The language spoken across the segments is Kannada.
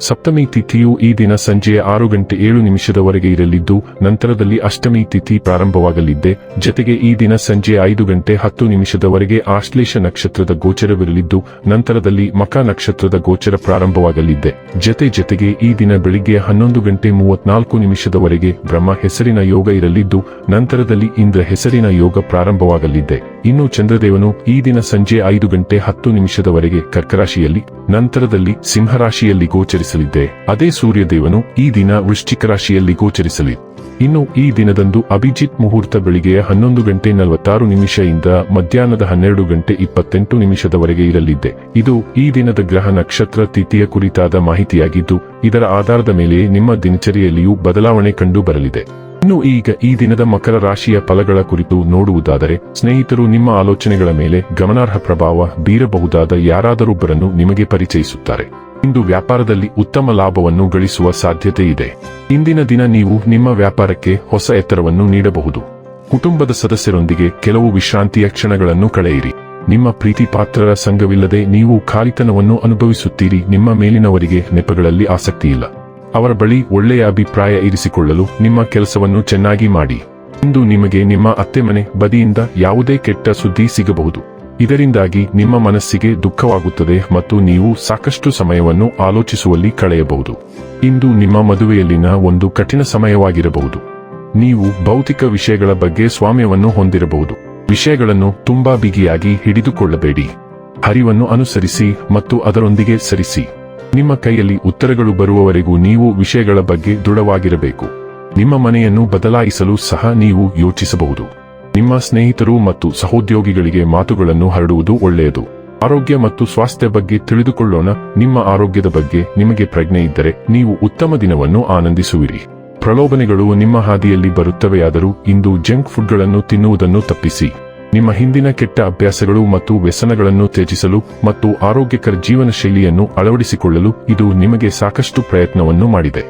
ಸಪ್ತಮಿ ತಿಥಿಯು ಈ ದಿನ ಸಂಜೆಯ ಆರು ಗಂಟೆ ಏಳು ನಿಮಿಷದವರೆಗೆ ಇರಲಿದ್ದು, ನಂತರದಲ್ಲಿ ಅಷ್ಟಮಿ ತಿಥಿ ಪ್ರಾರಂಭವಾಗಲಿದ್ದೆ. ಜತೆಗೆ ಈ ದಿನ ಸಂಜೆ ಐದು ಗಂಟೆ ಹತ್ತು ನಿಮಿಷದವರೆಗೆ ಆಶ್ಲೇಷ ನಕ್ಷತ್ರದ ಗೋಚರವಿರಲಿದ್ದು, ನಂತರದಲ್ಲಿ ಮಕ ನಕ್ಷತ್ರದ ಗೋಚರ ಪ್ರಾರಂಭವಾಗಲಿದ್ದೆ. ಜತೆ ಜತೆಗೆ ಈ ದಿನ ಬೆಳಿಗ್ಗೆ ಹನ್ನೊಂದು ಗಂಟೆ ಮೂವತ್ನಾಲ್ಕು ನಿಮಿಷದವರೆಗೆ ಬ್ರಹ್ಮ ಹೆಸರಿನ ಯೋಗ ಇರಲಿದ್ದು, ನಂತರದಲ್ಲಿ ಇಂದ್ರ ಹೆಸರಿನ ಯೋಗ ಪ್ರಾರಂಭವಾಗಲಿದ್ದೆ. ಇನ್ನು ಚಂದ್ರದೇವನು ಈ ದಿನ ಸಂಜೆ ಐದು ಗಂಟೆ ಹತ್ತು ನಿಮಿಷದವರೆಗೆ ಕರ್ಕರಾಶಿಯಲ್ಲಿ, ನಂತರದಲ್ಲಿ ಸಿಂಹರಾಶಿಯಲ್ಲಿ ಗೋಚರಿಸಲಿದ್ದೆ. ಅದೇ ಸೂರ್ಯದೇವನು ಈ ದಿನ ವೃಶ್ಚಿಕ ರಾಶಿಯಲ್ಲಿ ಗೋಚರಿಸಲಿ. ಇನ್ನು ಈ ದಿನದಂದು ಅಭಿಜಿತ್ ಮುಹೂರ್ತ ಬೆಳಿಗ್ಗೆಯ ಹನ್ನೊಂದು ಗಂಟೆ ನಲವತ್ತಾರು ನಿಮಿಷದಿಂದ ಮಧ್ಯಾಹ್ನದ ಹನ್ನೆರಡು ಗಂಟೆ ಇಪ್ಪತ್ತೆಂಟು ನಿಮಿಷದವರೆಗೆ ಇರಲಿದ್ದೆ. ಇದು ಈ ದಿನದ ಗ್ರಹ ನಕ್ಷತ್ರ ತಿಥಿಯ ಕುರಿತಾದ ಮಾಹಿತಿಯಾಗಿದ್ದು, ಇದರ ಆಧಾರದ ಮೇಲೆ ನಿಮ್ಮ ದಿನಚರಿಯಲ್ಲಿಯೂ ಬದಲಾವಣೆ ಕಂಡು ಬರಲಿದೆ ಇನ್ನು ಈಗ ಈ ದಿನದ ಮಕರ ರಾಶಿಯ ಫಲಗಳ ಕುರಿತು ನೋಡುವುದಾದರೆ, ಸ್ನೇಹಿತರು ನಿಮ್ಮ ಆಲೋಚನೆಗಳ ಮೇಲೆ ಗಮನಾರ್ಹ ಪ್ರಭಾವ ಬೀರಬಹುದಾದ ಯಾರಾದರೊಬ್ಬರನ್ನು ನಿಮಗೆ ಪರಿಚಯಿಸುತ್ತಾರೆ. ಇಂದು ವ್ಯಾಪಾರದಲ್ಲಿ ಉತ್ತಮ ಲಾಭವನ್ನು ಗಳಿಸುವ ಸಾಧ್ಯತೆ ಇದೆ ಇಂದಿನ ದಿನ ನೀವು ನಿಮ್ಮ ವ್ಯಾಪಾರಕ್ಕೆ ಹೊಸ ಎತ್ತರವನ್ನು ನೀಡಬಹುದು. ಕುಟುಂಬದ ಸದಸ್ಯರೊಂದಿಗೆ ಕೆಲವು ವಿಶ್ರಾಂತಿಯ ಕ್ಷಣಗಳನ್ನು ಕಳೆಯಿರಿ. ನಿಮ್ಮ ಪ್ರೀತಿ ಪಾತ್ರರ ಸಂಘವಿಲ್ಲದೆ ನೀವು ಖಾಲಿತನವನ್ನು ಅನುಭವಿಸುತ್ತೀರಿ. ನಿಮ್ಮ ಮೇಲಿನವರಿಗೆ ನೆಪಗಳಲ್ಲಿ ಆಸಕ್ತಿಯಿಲ್ಲ ಅವರ ಬಳಿ ಒಳ್ಳೆಯ ಅಭಿಪ್ರಾಯ ಇರಿಸಿಕೊಳ್ಳಲು ನಿಮ್ಮ ಕೆಲಸವನ್ನು ಚೆನ್ನಾಗಿ ಮಾಡಿ. ಇಂದು ನಿಮಗೆ ನಿಮ್ಮ ಅತ್ತೆ ಮನೆ ಬದಿಯಿಂದ ಯಾವುದೇ ಕೆಟ್ಟ ಸುದ್ದಿ ಸಿಗಬಹುದು. ಇದರಿಂದಾಗಿ ನಿಮ್ಮ ಮನಸ್ಸಿಗೆ ದುಃಖವಾಗುತ್ತದೆ ಮತ್ತು ನೀವು ಸಾಕಷ್ಟು ಸಮಯವನ್ನು ಆಲೋಚಿಸುವಲ್ಲಿ ಕಳೆಯಬಹುದು. ಇಂದು ನಿಮ್ಮ ಮದುವೆಯಲ್ಲಿನ ಒಂದು ಕಠಿಣ ಸಮಯವಾಗಿರಬಹುದು. ನೀವು ಭೌತಿಕ ವಿಷಯಗಳ ಬಗ್ಗೆ ಸ್ವಾಮ್ಯವನ್ನು ಹೊಂದಿರಬಹುದು. ವಿಷಯಗಳನ್ನು ತುಂಬಾ ಬಿಗಿಯಾಗಿ ಹಿಡಿದುಕೊಳ್ಳಬೇಡಿ. ಹರಿವನ್ನು ಅನುಸರಿಸಿ ಮತ್ತು ಅದರೊಂದಿಗೆ ಸರಿಸಿ. ನಿಮ್ಮ ಕೈಯಲ್ಲಿ ಉತ್ತರಗಳು ಬರುವವರೆಗೂ ನೀವು ವಿಷಯಗಳ ಬಗ್ಗೆ ದೃಢವಾಗಿರಬೇಕು. ನಿಮ್ಮ ಮನೆಯನ್ನು ಬದಲಾಯಿಸಲು ಸಹ ನೀವು ಯೋಚಿಸಬಹುದು. ನಿಮ್ಮ ಸ್ನೇಹಿತರು ಮತ್ತು ಸಹೋದ್ಯೋಗಿಗಳಿಗೆ ಮಾತುಗಳನ್ನು ಹರಡುವುದು ಒಳ್ಳೆಯದು. ಆರೋಗ್ಯ ಮತ್ತು ಸ್ವಾಸ್ಥ್ಯ ಬಗ್ಗೆ ತಿಳಿದುಕೊಳ್ಳೋಣ. ನಿಮ್ಮ ಆರೋಗ್ಯದ ಬಗ್ಗೆ ನಿಮಗೆ ಪ್ರಜ್ಞೆ ಇದ್ದರೆ ನೀವು ಉತ್ತಮ ದಿನವನ್ನು ಆನಂದಿಸುವಿರಿ. ಪ್ರಲೋಭನೆಗಳು ನಿಮ್ಮ ಹಾದಿಯಲ್ಲಿ ಬರುತ್ತವೆಯಾದರೂ ಇಂದು ಜಂಕ್ ಫುಡ್ಗಳನ್ನು ತಿನ್ನುವುದನ್ನು ತಪ್ಪಿಸಿ. ನಿಮ್ಮ ಹಿಂದಿನ ಕೆಟ್ಟ ಅಭ್ಯಾಸಗಳು ಮತ್ತು ವ್ಯಸನಗಳನ್ನು ತ್ಯಜಿಸಲು ಮತ್ತು ಆರೋಗ್ಯಕರ ಜೀವನ ಶೈಲಿಯನ್ನು ಅಳವಡಿಸಿಕೊಳ್ಳಲು ಇದು ನಿಮಗೆ ಸಾಕಷ್ಟು ಪ್ರಯತ್ನವನ್ನು ಮಾಡಿದೆ.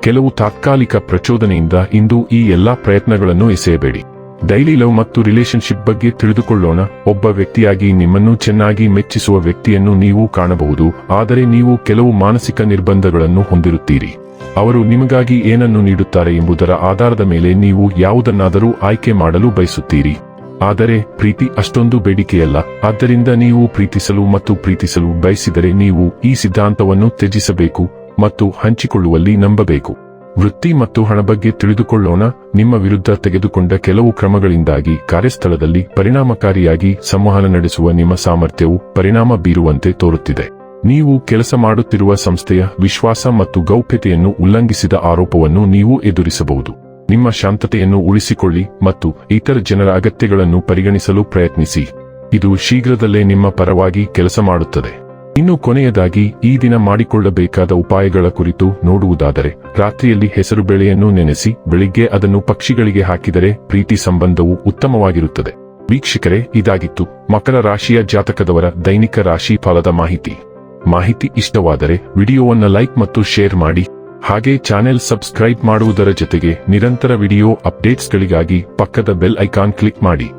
ಕೆಲವು ತಾತ್ಕಾಲಿಕ ಪ್ರಚೋದನೆಯಿಂದ ಇಂದು ಈ ಎಲ್ಲಾ ಪ್ರಯತ್ನಗಳನ್ನು ಎಸೆಯಬೇಡಿ. ಡೈಲಿ ಲವ್ ಮತ್ತು ರಿಲೇಶನ್ಶಿಪ್ ಬಗ್ಗೆ ತಿಳಿದುಕೊಳ್ಳೋಣ. ಒಬ್ಬ ವ್ಯಕ್ತಿಯಾಗಿ ನಿಮ್ಮನ್ನು ಚೆನ್ನಾಗಿ ಮೆಚ್ಚಿಸುವ ವ್ಯಕ್ತಿಯನ್ನು ನೀವು ಕಾಣಬಹುದು. ಆದರೆ ನೀವು ಕೆಲವು ಮಾನಸಿಕ ನಿರ್ಬಂಧಗಳನ್ನು ಹೊಂದಿರುತ್ತೀರಿ. ಅವರು ನಿಮಗಾಗಿ ಏನನ್ನು ನೀಡುತ್ತಾರೆ ಎಂಬುದರ ಆಧಾರದ ಮೇಲೆ ನೀವು ಯಾವುದನ್ನಾದರೂ ಆಯ್ಕೆ ಮಾಡಲು ಬಯಸುತ್ತೀರಿ. ಆದರೆ, ಪ್ರೀತಿ ಅಷ್ಟೊಂದು ಬೇಡಿಕೆಯಲ್ಲ. ಆದ್ದರಿಂದ ನೀವು ಪ್ರೀತಿಸಲು ಮತ್ತು ಪ್ರೀತಿಸಲು ಬಯಸಿದರೆ ನೀವು ಈ ಸಿದ್ಧಾಂತವನ್ನು ತ್ಯಜಿಸಬೇಕು ಮತ್ತು ಹಂಚಿಕೊಳ್ಳುವಲ್ಲಿ ನಂಬಬೇಕು. ವೃತ್ತಿ ಮತ್ತು ಹಣ ಬಗ್ಗೆ ತಿಳಿದುಕೊಳ್ಳೋಣ. ನಿಮ್ಮ ವಿರುದ್ಧ ತೆಗೆದುಕೊಂಡ ಕೆಲವು ಕ್ರಮಗಳಿಂದಾಗಿ ಕಾರ್ಯಸ್ಥಳದಲ್ಲಿ ಪರಿಣಾಮಕಾರಿಯಾಗಿ ಸಂವಹನ ನಡೆಸುವ ನಿಮ್ಮ ಸಾಮರ್ಥ್ಯವು ಪರಿಣಾಮ ಬೀರುವಂತೆ ತೋರುತ್ತಿದೆ. ನೀವು ಕೆಲಸ ಮಾಡುತ್ತಿರುವ ಸಂಸ್ಥೆಯ ವಿಶ್ವಾಸ ಮತ್ತು ಗೌಪ್ಯತೆಯನ್ನು ಉಲ್ಲಂಘಿಸಿದ ಆರೋಪವನ್ನು ನೀವು ಎದುರಿಸಬಹುದು. ನಿಮ್ಮ ಶಾಂತತೆಯನ್ನು ಉಳಿಸಿಕೊಳ್ಳಿ ಮತ್ತು ಇತರ ಜನರ ಅಗತ್ಯಗಳನ್ನು ಪರಿಗಣಿಸಲು ಪ್ರಯತ್ನಿಸಿ. ಇದು ಶೀಘ್ರದಲ್ಲೇ ನಿಮ್ಮ ಪರವಾಗಿ ಕೆಲಸ ಮಾಡುತ್ತದೆ. ಇನ್ನು ಕೊನೆಯದಾಗಿ, ಈ ದಿನ ಮಾಡಿಕೊಳ್ಳಬೇಕಾದ ಉಪಾಯಗಳ ಕುರಿತು ನೋಡುವುದಾದರೆ, ರಾತ್ರಿಯಲ್ಲಿ ಹೆಸರು ಬೆಳೆಯನ್ನು ನೆನೆಸಿ, ಬೆಳಿಗ್ಗೆ ಅದನ್ನು ಪಕ್ಷಿಗಳಿಗೆ ಹಾಕಿದರೆ ಪ್ರೀತಿ ಸಂಬಂಧವು ಉತ್ತಮವಾಗಿರುತ್ತದೆ. ವೀಕ್ಷಕರೇ, ಇದಾಗಿತ್ತು. ಮಕರ ರಾಶಿಯ ಜಾತಕದವರ ದೈನಿಕ ರಾಶಿ ಫಲದ ಮಾಹಿತಿ. ಮಾಹಿತಿ ಇಷ್ಟವಾದರೆ, ವಿಡಿಯೋವನ್ನು ಲೈಕ್ ಮತ್ತು ಶೇರ್ ಮಾಡಿ. ಹಾಗೆ ಚಾನೆಲ್ ಸಬ್ಸ್ಕ್ರೈಬ್ ಮಾಡುವುದರ ಜೊತೆಗೆ ನಿರಂತರ ವಿಡಿಯೋ ಅಪ್ಡೇಟ್ಸ್ಗಳಿಗಾಗಿ ಪಕ್ಕದ ಬೆಲ್ ಐಕಾನ್ ಕ್ಲಿಕ್ ಮಾಡಿ.